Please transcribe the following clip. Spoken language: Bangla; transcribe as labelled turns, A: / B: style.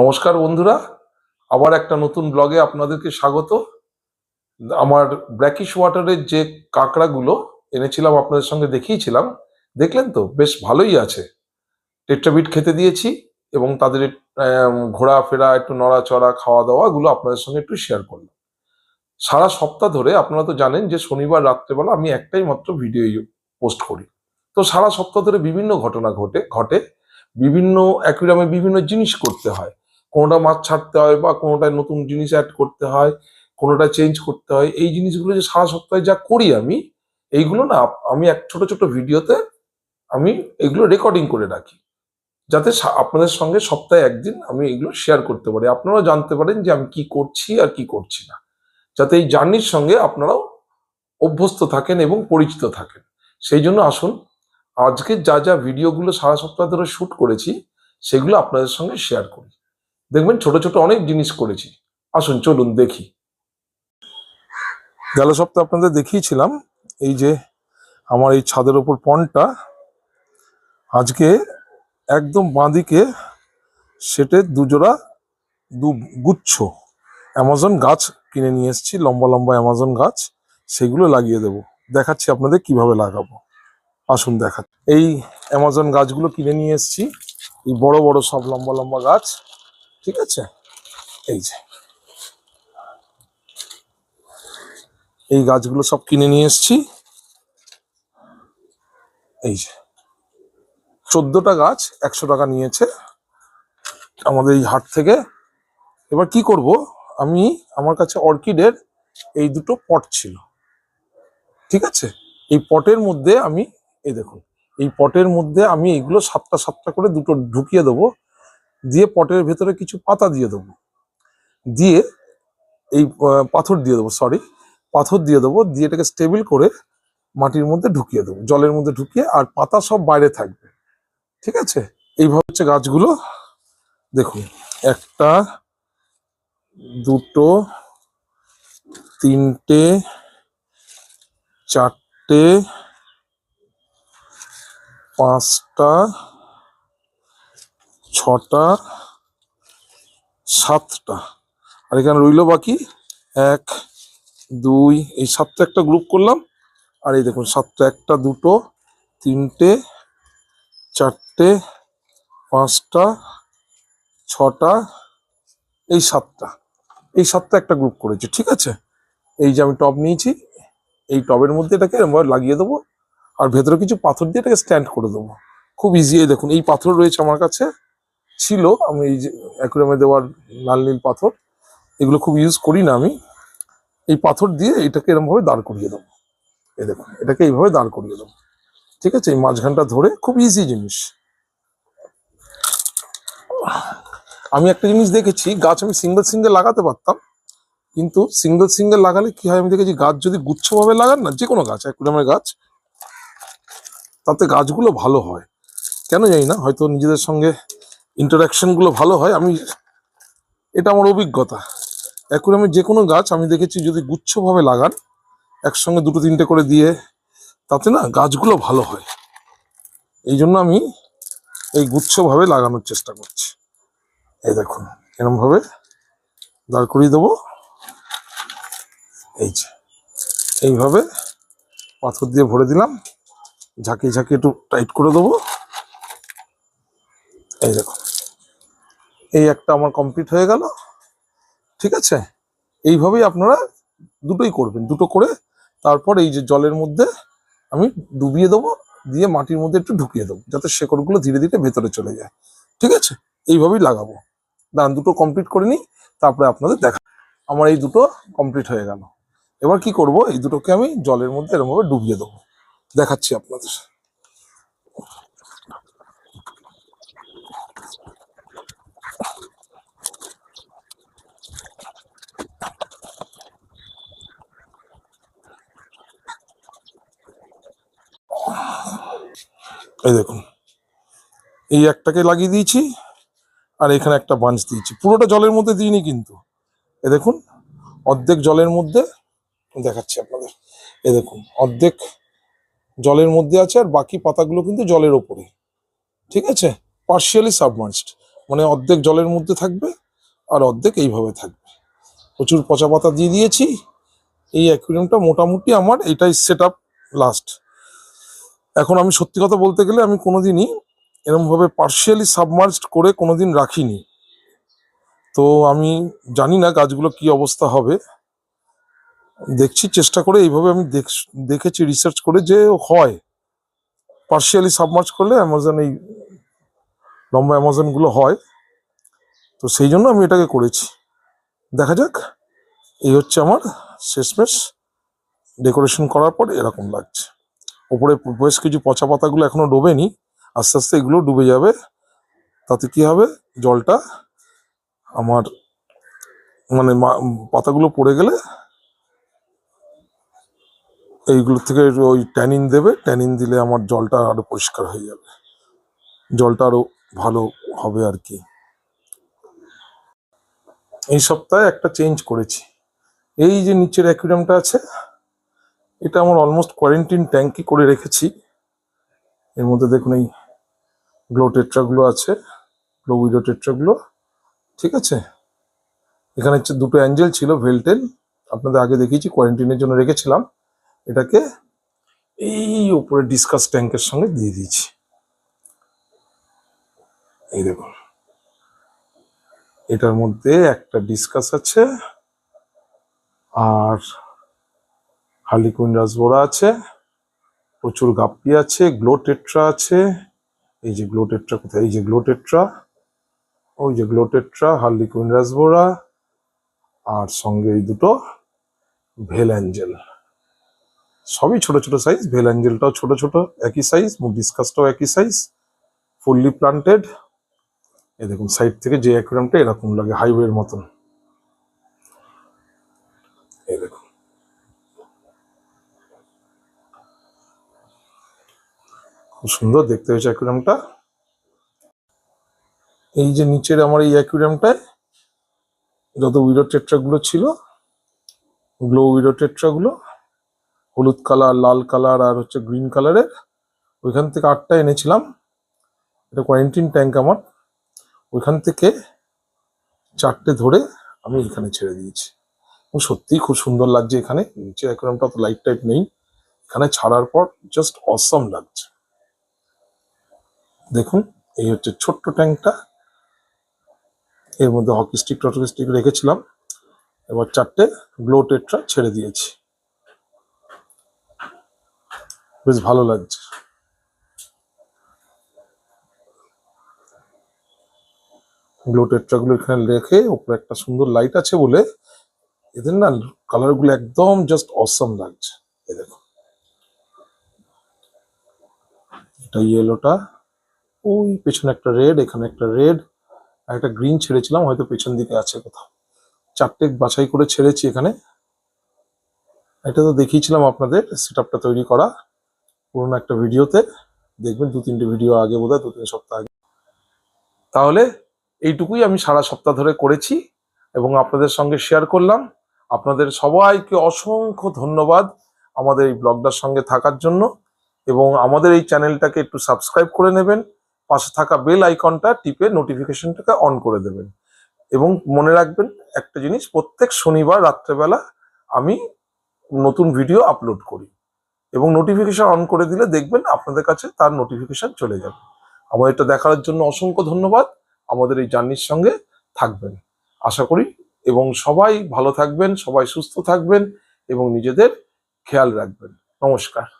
A: নমস্কার বন্ধুরা। আবার একটা নতুন ব্লগে আপনাদেরকে স্বাগত। আমার ব্র্যাকিশ ওয়াটারের যে কাঁকড়াগুলো এনেছিলাম আপনাদের সঙ্গে দেখিয়েছিলাম, দেখলেন তো? বেশ ভালোই আছে। টেট্রাবিট খেতে দিয়েছি এবং তাদের ঘোরাফেরা, একটু নড়াচড়া খাওয়া দাওয়া এগুলো আপনাদের সঙ্গে একটু শেয়ার করলাম। সারা সপ্তাহ ধরে আপনারা তো জানেন যে শনিবার, রাত্রেবেলা আমি একটাই মাত্র ভিডিও পোস্ট করি। তো সারা সপ্তাহ ধরে বিভিন্ন ঘটনা ঘটে ঘটে। বিভিন্ন অ্যাকুইরামে বিভিন্ন জিনিস করতে হয়। কোনোটা মাছ ছাড়তে হয় বা কোনোটায় নতুন জিনিস অ্যাড করতে হয়, কোনোটা চেঞ্জ করতে হয়, এই জিনিসগুলো যে সারা সপ্তাহে যা করি আমি, এইগুলো না আমি এক ছোট ছোট ভিডিওতে আমি এগুলো রেকর্ডিং করে রাখি। যাতে আপনাদের সঙ্গে সপ্তাহে একদিন আমি এগুলো শেয়ার করতে পারি। আপনারাও জানতে পারেন যে আমি কি করছি আর কি করছি না। যাতে এই জার্নির সঙ্গে আপনারাও অভ্যস্ত থাকেন এবং পরিচিত থাকেন। সেই জন্য আসুন, আজকে যা যা ভিডিওগুলো সারা সপ্তাহ ধরে শ্যুট করেছি, সেগুলো আপনাদের সঙ্গে শেয়ার করি। দেখবেন ছোট ছোট অনেক জিনিস করেছি। আসুন, চলুন দেখি। গেল সপ্তাহে আপনাদের দেখিয়েছিলাম এই যে আমার এই ছাদের ওপর পনটা আজকে একদম বাঁদিকে সেটে দুজোড়া দু গুচ্ছ অ্যামাজন গাছ কিনে নিয়ে এসেছি, লম্বা লম্বা অ্যামাজন গাছ, সেগুলো লাগিয়ে দেব। দেখাচ্ছি আপনাদের কীভাবে লাগাবো। আসুন দেখা। এই অ্যামাজন গাছগুলো কিনে নিয়ে এসেছি, এই বড় বড় সব লম্বা লম্বা গাছ। ঠিক আছে? এই যে। এই গাছগুলো সব কিনে নিয়ে এসেছি। এই যে। চোদ্দটা গাছ একশো টাকা নিয়েছে আমাদের এই হাট থেকে। এবার কি করব? আমি আমার কাছে অর্কিডের এই দুটো পট ছিল। ঠিক আছে? এই পটের মধ্যে আমি, এই দেখুন, এই পটের মধ্যে আমি এইগুলো সাতটা সাতটা করে দুটো ঢুকিয়ে দেবো। দিয়ে পটের ভেতরে কিছু পাতা দিয়ে দেবো। দিয়ে এই পাথর দিয়ে দেবো সরি পাথর দিয়ে দেবো, দিয়ে এটাকে স্টেবিল করে মাটির মধ্যে ঢুকিয়ে দেবো, জলের মধ্যে ঢুকিয়ে, আর পাতা সব বাইরে থাকবে। ঠিক আছে? এইভাবে হচ্ছে গাছগুলো, দেখুন, একটা, দুটো, তিনটে, চারটে, পাঁচটা ছটা, সাতটা। আর এখানে রইল বাকি এক, দুই, এই সাতটা একটা গ্রুপ করলাম। আর এই দেখুন, সাতটা, একটা, দুটো, তিনটে, চারটে, পাঁচটা, ছটা, এই সাতটা। এই সাতটা একটা গ্রুপ করেছি, ঠিক আছে? এই যে আমি টব নিয়েছি, এই টবের মধ্যে এটাকে লাগিয়ে দেবো, আর ভেতরে কিছু পাথর দিয়ে এটাকে স্ট্যান্ড করে দেবো। খুব ইজি দেখুন, এই পাথর রয়েছে আমার কাছে। ছিল, আমি এই যে অ্যাকুরামে দেওয়ার লাল নীল পাথর, এগুলো খুব ইউজ করি না আমি। এই পাথর দিয়ে এটাকে এরমভাবে দাঁড় করিয়ে দেবো। এই দেখুন, এটাকে এইভাবে দাঁড় করিয়ে দেবো। ঠিক আছে? এই মাঝখানটা ধরে খুব ইজি জিনিস। আমি একটা জিনিস দেখেছি, গাছ আমি সিঙ্গেল সিঙ্গেল লাগাতে পারতাম, কিন্তু সিঙ্গেল সিঙ্গেল লাগালে কি হয় আমি দেখেছি, গাছ যদি গুচ্ছভাবে লাগান না যে কোনো গাছ অ্যাকুরামের গাছ, তাতে গাছগুলো ভালো হয়। কেন জানি না, হয়তো নিজেদের সঙ্গে ইন্টারাকশনগুলো ভালো হয়, আমি, এটা আমার অভিজ্ঞতা। অ্যাকুরামের যে কোনো গাছ আমি দেখেছি যদি গুচ্ছভাবে লাগান, একসঙ্গে দুটো তিনটে করে দিয়ে, তাতে না গাছগুলো ভালো হয়। এই জন্য আমি এই গুচ্ছভাবে লাগানোর চেষ্টা করছি। এই দেখুন এরকম ভাবে দাঁড় করিয়ে দেবো। এই যে, এইভাবে পাথর দিয়ে ভরে দিলাম। ঝাঁকিয়ে ঝাঁকিয়ে একটু টাইট করে দেবো। এই দেখুন। এই একটা আমার কমপ্লিট হয়ে গেল। ঠিক আছে? এইভাবেই আপনারা দুটোই করবেন। দুটো করে তারপর এই যে জলের মধ্যে আমি ডুবিয়ে দেবো, দিয়ে মাটির মধ্যে একটু ঢুকিয়ে দেবো, যাতে শেকড়গুলো ধীরে ধীরে ভেতরে চলে যায়। ঠিক আছে? এইভাবেই লাগাবো। দাঁড়ান, দুটো কমপ্লিট করে নিই, তারপরে আপনাদের দেখা। আমার এই দুটো কমপ্লিট হয়ে গেল। এবার কি করব? এই দুটোকে আমি জলের মধ্যে এরকমভাবে ডুবিয়ে দেবো। দেখাচ্ছি আপনাদের। এই দেখুন। এই একটাকে লাগিয়ে দিয়েছি আর এখানে একটা বাঞ্চ দিয়েছি। পুরোটা জলের মধ্যে দিইনি কিন্তু। এ দেখুন, অর্ধেক জলের মধ্যে দেখাচ্ছি আপনাদের। এ দেখুন, অর্ধেক জলের মধ্যে আছে আর বাকি পাতাগুলো কিন্তু জলের ওপরে। ঠিক আছে? পার্শিয়ালি সাবমার্সড মানে অর্ধেক জলের মধ্যে থাকবে আর অর্ধেক এইভাবে থাকবে। প্রচুর পচা পাতা দিয়ে দিয়েছি। এই অ্যাকুরিয়ামটা মোটামুটি আমার এটাই সেট আপ লাস্ট এখন আমি সত্যি কথা বলতে গেলে আমি কোনোদিনই এরমভাবে পার্শিয়ালি সাবমার্জড করে কোনোদিন রাখিনি। তো আমি জানি না গাছগুলো কি অবস্থা হবে। দেখছি, চেষ্টা করে এইভাবে আমি দেখ- দেখেছি রিসার্চ করে যে হয়। পার্শিয়ালি সাবমার্জ করলে অ্যামাজন এই লম্বা অ্যামাজনগুলো হয়। তো সেই জন্য আমি এটাকে করেছি। দেখা যাক, এই হচ্ছে আমার শেষমেশ। ডেকোরেশন করার পর এরকম লাগছে। ওপরে বেশ কিছু পচা পাতাগুলো এখনও ডোবেনি। আস্তে আস্তে এগুলো ডুবে যাবে। তাতে কি হবে? জলটা আমার মানে পাতাগুলো পড়ে গেলে এইগুলো থেকে ওই ট্যানিন দেবে। ট্যানিন দিলে আমার জলটা আরও পরিষ্কার হয়ে যাবে। জলটা আরও ভালো হবে আর কি। এই সপ্তাহে একটা চেঞ্জ করেছি। এই যে নিচের অ্যাকুরিয়ামটা আছে এটা আমার অলমোস্ট কোয়ারেন্টিন ট্যাঙ্কি করে রেখেছি। এর মধ্যে দেখুন এই গ্লো টেট্রাগুলো আছে গ্লো উইডো টেট্রাগুলো ঠিক আছে? এখানে হচ্ছে দুটো অ্যাঞ্জেল ছিল ভেলটেন আপনাদের আগে দেখিয়েছি কোয়ারেন্টিনের জন্য রেখেছিলাম। এটাকে এই উপরে ডিসকাস ট্যাঙ্কের সঙ্গে দিয়ে দিয়েছি। এই দেখুন। এটার মধ্যে একটা ডিসকাস আছে, আর হার্লিকুইন রাসবোরা আছে, প্রচুর গাপ্পি আছে, গ্লো টেট্রা আছে। এই যে গ্লো টেট্রা কোথায়? এই যে গ্লো টেট্রা, ওই যে গ্লো টেট্রা, হার্লিকুইন রাসবোরা, আর সঙ্গে এই দুটো ভেল অ্যাঞ্জেল সবই ছোট ছোট সাইজ ভেল অ্যাঞ্জেলটাও ছোট ছোট, একই সাইজ ডিসকাসটাও একই সাইজ ফুললি প্লান্টেড এই দেখুন সাইড থেকে যে অ্যাকুয়ারিয়ামটা এরকম লাগে হাইওয়ের মতন এই দেখুন খুব সুন্দর দেখতে হয়েছে অ্যাকুয়ারিয়ামটা এই যে নিচের আমার এই অ্যাকুয়ারিয়ামটায় যত উইডো টেট্রাগুলো ছিল, গ্লো উইডো টেট্রাগুলো, হলুদ কালার, লাল কালার আর হচ্ছে গ্রিন কালারের। ওইখান থেকে আটটা এনেছিলাম, এটা কোয়ারেন্টিন ট্যাঙ্ক আমার। ওইখান থেকে চারটে ধরে আমি এখানে ছেড়ে দিয়েছি। সত্যিই খুব সুন্দর লাগছে এখানে। নিচে অ্যাকুয়ারিয়ামটা তো লাইট টাইট নেই। এখানে ছাড়ার পর জাস্ট অসম লাগছে। দেখুন, এই হচ্ছে ছোট্ট ট্যাঙ্কটা। এর মধ্যে হকি স্টিক টটকি স্টিক রেখেছিলাম। এবার চারটে গ্লো টেট্রা ছেড়ে দিয়েছি। বেশ ভালো লাগছে। গ্লো টেট্রাগুলো এখানে রেখে ওপরে একটা সুন্দর লাইট আছে বলে এদের না কালারগুলো একদম জাস্ট অসম লাগছে। এই দেখো এটা ইয়েলোটা ওই পেছনে একটা রেড এখানে একটা রেড আর একটা গ্রিন ছেড়েছিলাম, হয়তো পেছন দিকে আছে কোথাও। চারটে বাছাই করে ছেড়েছি এখানে। এটা তো দেখিয়েছিলাম আপনাদের সেট আপটা তৈরি করা। পুরোনো একটা ভিডিওতে। দেখবেন দু তিনটে ভিডিও আগে, বোধহয় দু তিন সপ্তাহ আগে। তাহলে এইটুকুই আমি সারা সপ্তাহ ধরে করেছি এবং আপনাদের সঙ্গে শেয়ার করলাম। আপনাদের সবাইকে অসংখ্য ধন্যবাদ আমাদের এই ব্লগটার সঙ্গে থাকার জন্য। এবং আমাদের এই চ্যানেলটাকে একটু সাবস্ক্রাইব করে নেবেন। পাশে থাকা বেল আইকনটা টিপে নোটিফিকেশনটাকে অন করে দেবেন। এবং মনে রাখবেন, একটা জিনিস প্রত্যেক শনিবার রাত্রেবেলা আমি নতুন ভিডিও আপলোড করি। এবং নোটিফিকেশন অন করে দিলে দেখবেন আপনাদের কাছে তার নোটিফিকেশন চলে যাবে। আমার এটা দেখার জন্য অসংখ্য ধন্যবাদ। আমাদের এই জার্নির সঙ্গে থাকবেন। আশা করি এবং সবাই ভালো থাকবেন, সবাই সুস্থ থাকবেন এবং নিজেদের খেয়াল রাখবেন। নমস্কার।